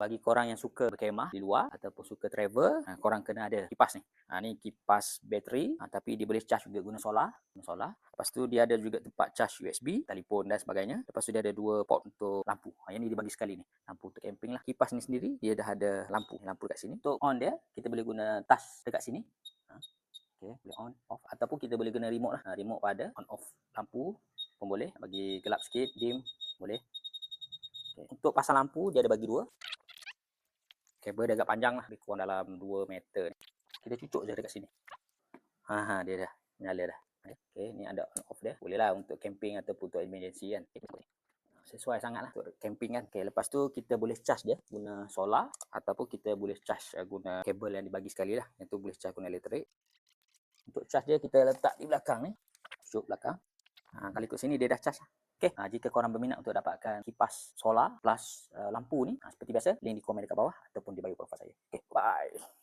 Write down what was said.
Bagi korang yang suka berkemah di luar ataupun suka travel, ha, korang kena ada kipas ni. Ha, ni kipas bateri ha, tapi dia boleh charge juga guna solar. Guna solar. Lepas tu dia ada juga tempat charge USB, telefon dan sebagainya. Lepas tu dia ada dua port untuk lampu. Ha, yang ni dia bagi sekali ni. Lampu untuk camping lah. Kipas ni sendiri dia dah ada lampu. Lampu kat sini. Untuk on dia, kita boleh guna touch dekat sini. Ha. Okay, boleh on, off. Ataupun kita boleh guna remote lah. Ha, remote pada on, off lampu pun boleh. Bagi gelap sikit, dim, boleh. Okay. Untuk pasang lampu, dia ada bagi dua kabel dia agak panjang lah. Lebih kurang dalam 2 meter ni. Kita cucuk je dekat sini. Ha, ha dia dah menyala dah. Okay, ni ada on off dia. Boleh lah untuk camping ataupun untuk emergency kan. Sesuai sangat lah untuk camping kan. Okay, lepas tu kita boleh charge dia guna solar ataupun kita boleh charge uh, guna kabel yang dibagi sekali lah. Yang tu boleh charge guna elektrik. Untuk charge dia kita letak di belakang ni. Cucuk belakang. Ha, kalau ikut sini dia dah charge lah. Okay, ha, jika korang berminat untuk dapatkan kipas solar plus uh, lampu ni, ha, seperti biasa, link di komen dekat bawah ataupun di bio profile saya. Okay, bye.